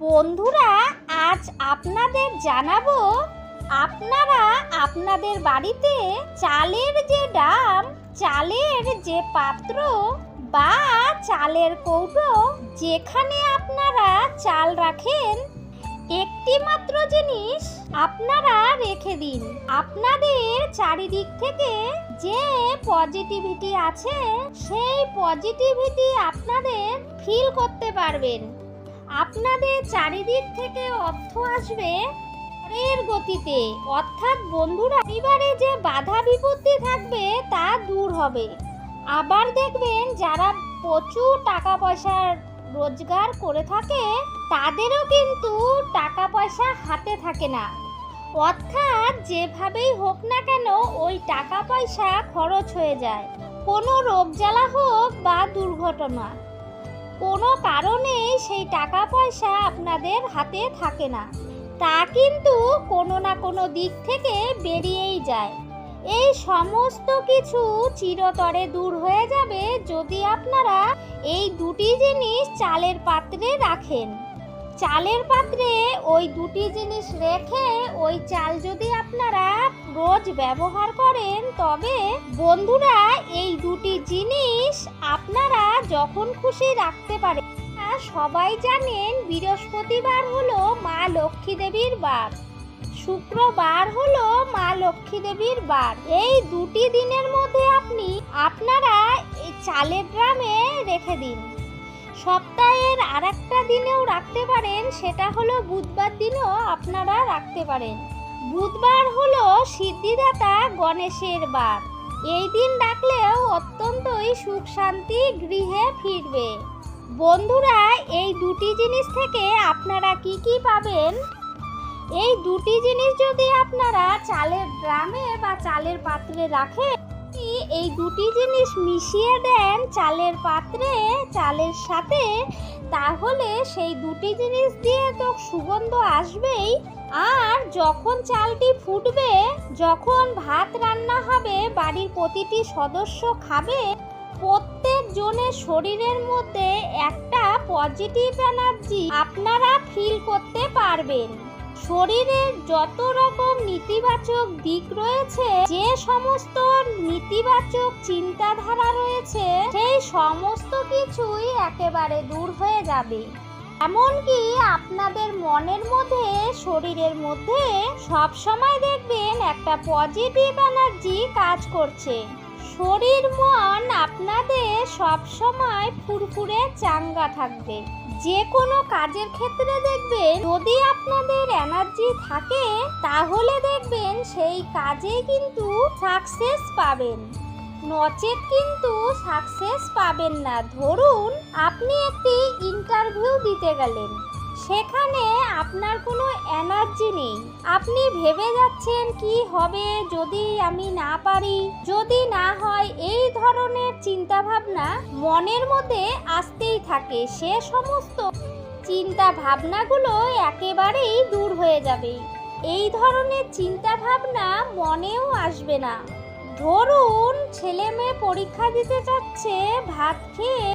বন্ধুরা, আজ আপনাদের জানাব, আপনারা আপনাদের বাড়িতে চালের যে ডাম, চালের যে পাত্র বা চালের কৌটো, যেখানে আপনারা চাল রাখেন একটি মাত্র জিনিস আপনারা রেখে দিন। আপনাদের চারিদিক থেকে যে পজিটিভিটি আছে, সেই পজিটিভিটি আপনাদের ফিল করতে পারবেন। আপনাদের চারিদিক থেকে অর্থ আসবে পরের গতিতে। অর্থাৎ বন্ধুরা পরিবারে যে বাধা বিপত্তি থাকবে তা দূর হবে। আবার দেখবেন যারা প্রচুর টাকা পয়সার রোজগার করে থাকে, তাদেরও কিন্তু টাকা পয়সা হাতে থাকে না। অর্থাৎ যেভাবেই হোক না কেন, ওই টাকা পয়সা খরচ হয়ে যায়। কোনো রোগ জ্বালা হোক বা দুর্ঘটনা। কোনো কারণেই টাকা পয়সা আপনাদের হাতে থাকে না। তা কিন্তু কোনো না কোনো দিক থেকে বেরিয়েই যায়। এই সমস্ত কিছু চিরতরে দূর হয়ে যাবে যদি আপনারা এই দুটি জিনিস চালের পাত্রে রাখেন। চালের পাত্রে ওই দুটি জিনিস রেখে ওই চাল যদি আপনারা রোজ ব্যবহার করেন, তবে বন্ধুরা, এই দুটি জিনিস আপনারা যখন খুশি রাখতে পারেন। সবাই জানেন বৃহস্পতিবার হলো মা লক্ষ্মী দেবীর বার। শুক্রবার হলো মা লক্ষ্মী দেবীর বার। এই দুটি দিনের মধ্যে আপনি, আপনারা এই চালের ড্রামে রেখে দিন। সপ্তাহের আর একটা দিনেও রাখতে পারেন, সেটা হলো বুধবার দিনও আপনারা রাখতে পারেন। বুধবার হলো সিদ্ধিদাতা গণেশের বার। এই দিন ডাকলেও অত্যন্তই সুখ শান্তি গৃহে ফিরবে। বন্ধুরা, এই দুটি জিনিস থেকে আপনারা কি কি পাবেন? এই দুটি জিনিস যদি আপনারা চালের ড্রামে বা চালের পাত্রে রাখেন, এই দুটি জিনিস মিশিয়ে দেন চালের পাত্রে, চালের সাথে, তাহলে সেই দুটি জিনিস দিয়ে তো সুগন্ধ আসবেই। আর যখন চালটি ফুটবে, যখন ভাত রান্না হবে, বাড়ির প্রতিটি সদস্য খাবে, প্রত্যেক জনের শরীরের মধ্যে একটা পজিটিভ এনার্জি আপনারা ফিল করতে পারবেন। শরীরের যত রকম নেতিবাচক দিক রয়েছে, যে সমস্ত নেতিবাচক চিন্তাধারা রয়েছে, সেই সমস্ত কিছুই একেবারে দূর হয়ে যাবে। এমনকি আপনাদের মনের মধ্যে, শরীরের মধ্যে সব সময় দেখবেন একটা পজিটিভ এনার্জি কাজ করছে। শরীর মন আপনাদের সব সময় ফুরফুরে চাঙ্গা থাকবে। যে কোনো কাজের ক্ষেত্রে দেখবেন, যদি আপনাদের এনার্জি থাকে, তাহলে দেখবেন সেই কাজে কিন্তু সাকসেস পাবেন। নচেত কিন্তু সাকসেস পাবেন না। ধরুন, আপনি একটি ইন্টারভিউ দিতে গেলেন। সেখানে আপনার কোনো এনার্জি নেই। আপনি ভেবে যাচ্ছেন কি হবে যদি আমি না পারি। যদি না হয় এই ধরনের চিন্তা ভাবনা মনের মধ্যে আসতেই থাকে। সে সমস্ত চিন্তা ভাবনাগুলো একেবারেই দূর হয়ে যাবে। এই ধরনের চিন্তা ভাবনা মনেও আসবে না। ধরুন ছেলে মেয়ে পরীক্ষা দিতে যাচ্ছে, ভাত খেয়ে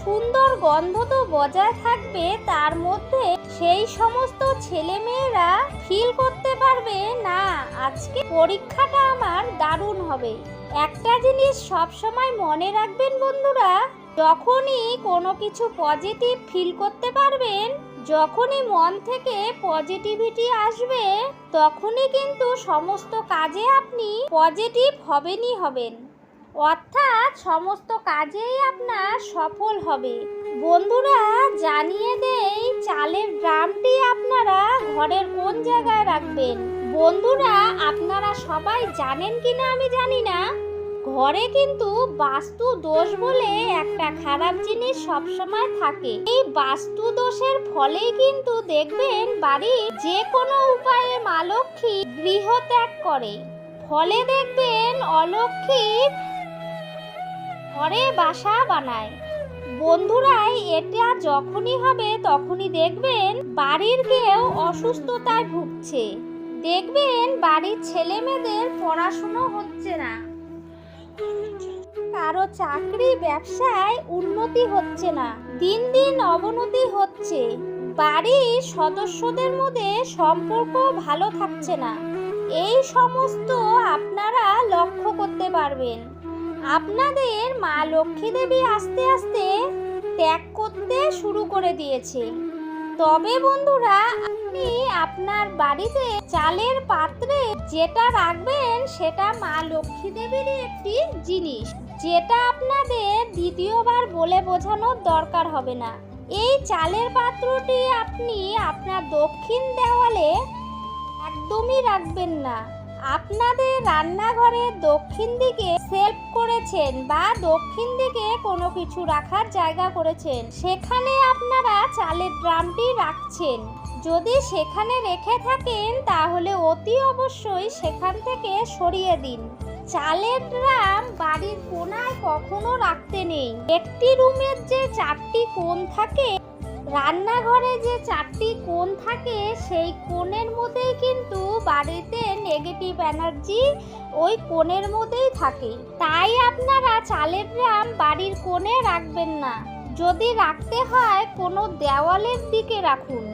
সুন্দর গন্ধ তো বজায় থাকবে তার মধ্যে। সেই সমস্ত ছেলে মেয়েরা ফিল করতে পারবে, না, আজকে পরীক্ষাটা আমার দারুণ হবে। একটা জিনিস সব সময় মনে রাখবেন বন্ধুরা, যখনই কোনো কিছু পজিটিভ ফিল করতে পারবেন, যখনই মন থেকে পজিটিভিটি আসবে, তখনই কিন্তু সমস্ত কাজে আপনি পজিটিভ হবেনই হবেন। অর্থাৎ সমস্ত কাজেই আপনার সফল হবে। বন্ধুরা, জানিয়ে ঘরের কোন জায়গায় রাখবেন? বন্ধুরা, আপনারা সবাই জানেন কিনা আমি জানি না। ঘরে কিন্তু বাস্তু দোষ বলে একটা খারাপ জিনিস সবসময় থাকে। এই বাস্তু দোষের ফলেই কিন্তু দেখবেন বাড়ি যে কোনো উপায়ে মা লক্ষ্মী গৃহ ত্যাগ করে। ফলে দেখবেন অলক্ষ্মী ঘরে বাসা বানায়। বন্ধুরাই এটা যখনই হবে তখনই দেখবেন বাড়ির কেউ অসুস্থতায় ভুগছে। দেখবেন বাড়ির ছেলে মেয়েদের পড়াশুনো হচ্ছে না। কারও চাকরি, ব্যবসায় উন্নতি হচ্ছে না। দিন দিন অবনতি হচ্ছে। বাড়ির সদস্যদের মধ্যে সম্পর্ক ভালো থাকছে না। এই সমস্ত আপনারা লক্ষ্য করতে পারবেন। আপনাদের মা লক্ষ্মী দেবী আস্তে আস্তে ত্যাগ করতে শুরু করে দিয়েছে। তবে বন্ধুরা, আপনি আপনার বাড়িতে চালের পাত্রে যেটা রাখবেন, সেটা মা লক্ষ্মী দেবীরই একটি জিনিস, যেটা আপনাদের দ্বিতীয়বার বলে বোঝানোর দরকার হবে না। এই চালের পাত্রটি আপনি আপনার দক্ষিণ দেওয়ালে একদমই রাখবেন না। আপনাদের রান্নাঘরের দক্ষিণ দিকে সেলফ করেছেন বা দক্ষিণ দিকে কোনো কিছু রাখার জায়গা করেছেন, সেখানে আপনারা চালের ড্রামটি রাখছেন। যদি সেখানে রেখে থাকেন, তাহলে অতি অবশ্যই সেখান থেকে সরিয়ে দিন। চালের ড্রাম বাড়ির কোনায় কখনো রাখতে নেই। একটি রুমের যে চারটি কোণ থাকে রান্নাঘরে যে চারটি কোণ থাকে, সেই কোণের মধ্যেই কিন্তু বাড়িতে নেগেটিভ এনার্জি ওই কোণের মধ্যেই থাকে। তাই আপনারা চালের ড্রাম বাড়ির কোণে রাখবেন না। যদি রাখতে হয়, কোনো দেওয়ালের দিকে রাখুন।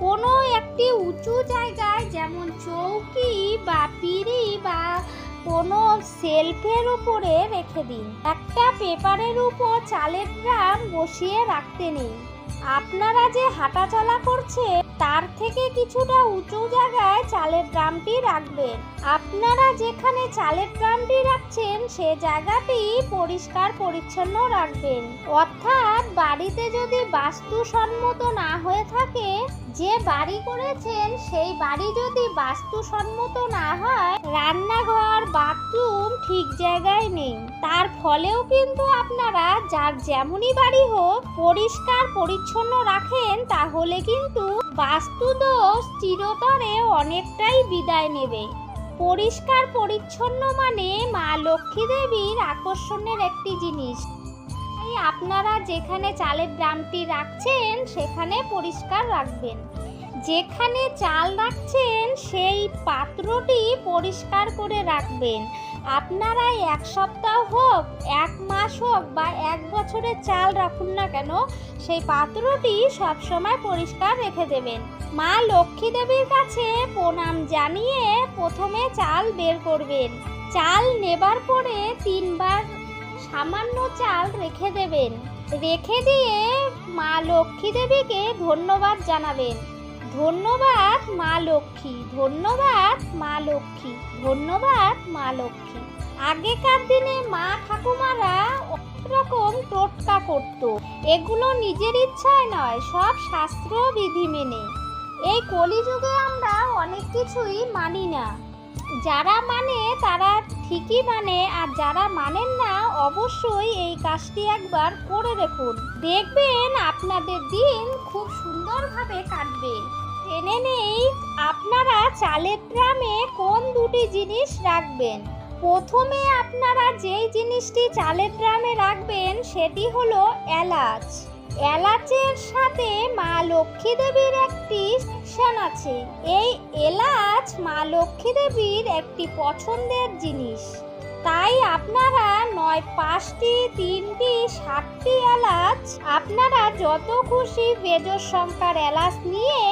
কোনো একটি উঁচু জায়গায় যেমন চৌকি বা পিঁড়ি বা কোনো সেলফের উপরে রেখে দিন। একটা পেপারের উপর চালের ড্রাম বসিয়ে রাখতে নেই আপনারা যে হাঁটাচলা করছে তার থেকে কিছুটা উঁচু জায়গায় চালের ড্রামটি রাখবেন। আপনারা যেখানে চালের ড্রামটি রাখছেন, সে জায়গাটি পরিষ্কার পরিচ্ছন্ন রাখবেন। অর্থাৎ বাড়িতে যদি বাস্তুসম্মত না হয়ে থাকে, যে বাড়ি করেছেন, সেই বাড়ি যদি বাস্তুসম্মত না হয়, রান্নাঘর, বাথরুম ঠিক জায়গায় নেই। তার ফলেও কিন্তু আপনারা যার যেমনই বাড়ি হোক পরিষ্কার, পরিচ্ছন্ন রাখেন, তাহলে কিন্তু বাস্তুদোষ চিরতরে অনেকটাই বিদায় নেবে। পরিষ্কার, পরিচ্ছন্ন মানে মা লক্ষ্মী দেবীর আকর্ষণের একটি জিনিস। তাই আপনারা যেখানে চালের ড্রামটি রাখছেন, সেখানে পরিষ্কার রাখবেন। যেখানে চাল রাখছেন, সেই পাত্রটি পরিষ্কার করে রাখবেন। আপনারা এক সপ্তাহ হোক, এক মাস হোক বা এক বছরের চাল রাখুন না কেন, সেই পাত্রটি সবসময় পরিষ্কার রেখে দেবেন। মা লক্ষ্মী দেবীর কাছে প্রণাম জানিয়ে প্রথমে চাল বের করবেন। চাল নেবার পরে তিনবার সামান্য চাল রেখে দেবেন। রেখে দিয়ে মা লক্ষ্মী দেবীকে ধন্যবাদ জানাবেন। ধন্যবাদ মা লক্ষ্মী, ধন্যবাদ মা লক্ষ্মী, ধন্যবাদ মা লক্ষ্মী। আগেকার দিনে মা ঠাকুমারা রকম টোটকা করত। এগুলো নিজের ইচ্ছায় নয়, সব শাস্ত্র বিধি মেনে। এই কলিযুগে আমরা অনেক কিছুই মানি না। যারা মানে তারা ঠিকই মানে আর যারা মানেন না, অবশ্যই এই কাজটি একবার করে দেখুন। দেখবেন আপনাদের দিন খুব সুন্দরভাবে কাটবে। জেনে নেই, আপনারা চালের ড্রামে কোন দুটি জিনিস রাখবেন? প্রথমে আপনারা যেই জিনিসটি চালের ড্রামে রাখবেন, সেটি হলো এলাচ। এলাচের সাথে মা লক্ষ্মী দেবীর একটি সেকশন আছে। এই এলাচ মা লক্ষ্মী দেবীর একটি পছন্দের জিনিস। তাই আপনারা নয়, পাঁচটি, তিনটি, সাতটি এলাচ, আপনারা যত খুশি বেজোর সংখ্যার এলাচ নিয়ে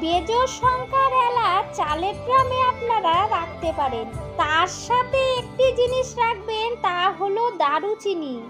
বেজোর সংখ্যার এলাচ চালের ড্রামে আপনারা রাখতে পারেন। তার সাথে একটি জিনিস রাখবেন, তা হলো দারুচিনি।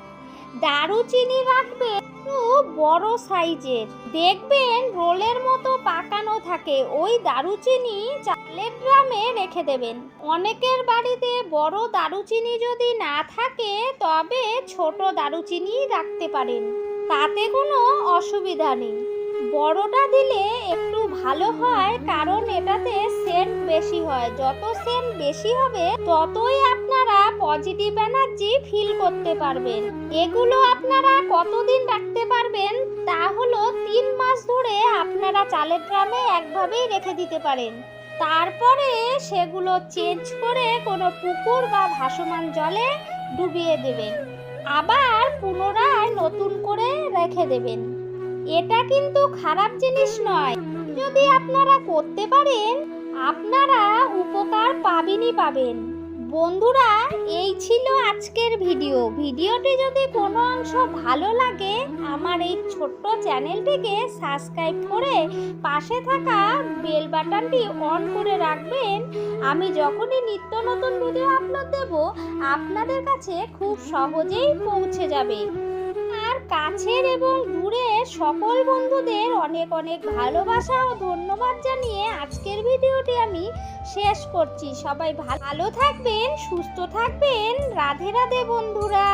দারুচিনি রাখবেন একটু বড় সাইজের। দেখবেন রোলের মতো পাকানো থাকে। ওই দারুচিনি চালের ড্রামে রেখে দেবেন। অনেকের বাড়িতে বড় দারুচিনি যদি না থাকে, তবে ছোট দারুচিনি রাখতে পারেন। তাতে কোনো অসুবিধা নেই। বড়টা দিলে একটু ভালো হয়, কারণ এটাতে সেন্ট বেশি হয়। যত সেন্ট বেশি হবে, ততই আপনারা পজিটিভ এনার্জি ফিল করতে পারবেন। এগুলো আপনারা কতদিন রাখতে পারবেন, তা হলো তিন মাস ধরে আপনারা চালের ড্রামে একভাবেই রেখে দিতে পারেন। তারপরে সেগুলো চেঞ্জ করে কোনো পুকুর বা ভাসমান জলে ডুবিয়ে দেবেন। আবার পুনরায় নতুন করে রেখে দেবেন। এটা কিন্তু খারাপ জিনিস নয়। যদি আপনারা করতে পারেন, আপনারা উপকার পাবেনই পাবেন। বন্ধুরা, এই ছিল আজকের ভিডিও। ভিডিওটি যদি কোনো অংশ ভালো লাগে, আমার এই ছোট্ট চ্যানেলটিকে সাবস্ক্রাইব করে পাশে থাকা বেল বাটনটি অন করে রাখবেন। আমি যখনই নিত্য নতুন ভিডিও আপলোড দেব, আপনাদের কাছে খুব সহজেই পৌঁছে যাবে। কাছের এবং দূরে সকল বন্ধুদের অনেক অনেক ভালোবাসা ও ধন্যবাদ জানিয়ে আজকের ভিডিওটি আমি শেষ করছি। সবাই ভালো থাকবেন, সুস্থ থাকবেন। রাধে রাধে বন্ধুরা।